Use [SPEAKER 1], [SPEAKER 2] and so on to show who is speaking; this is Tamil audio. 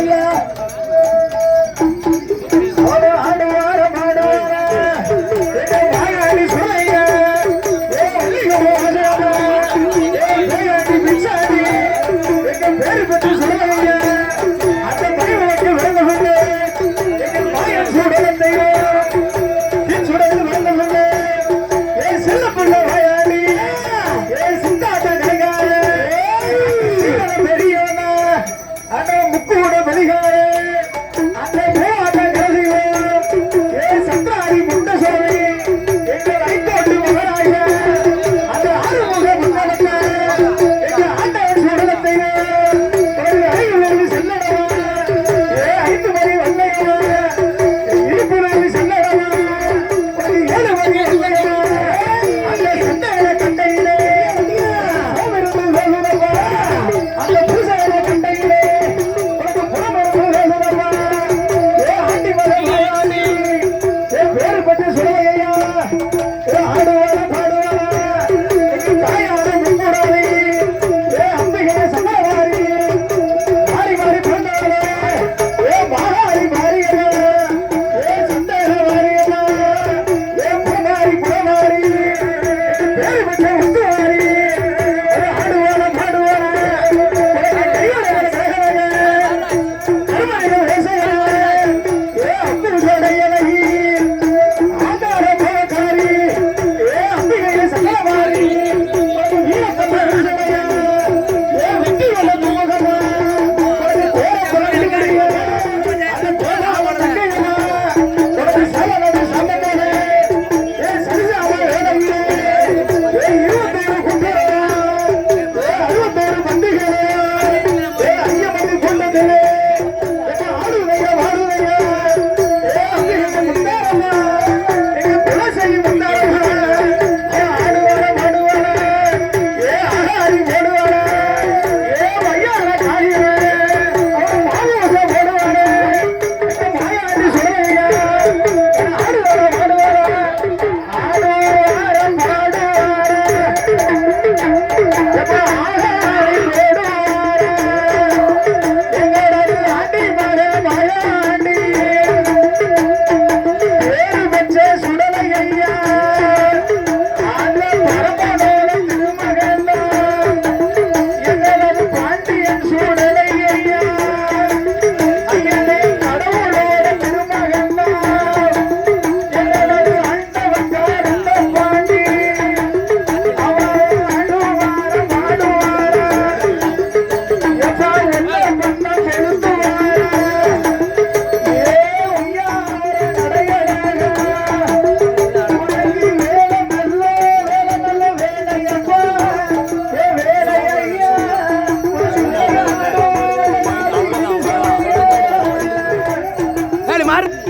[SPEAKER 1] ஐயா பேர் பற்றி சொல்லுங்க.
[SPEAKER 2] मार।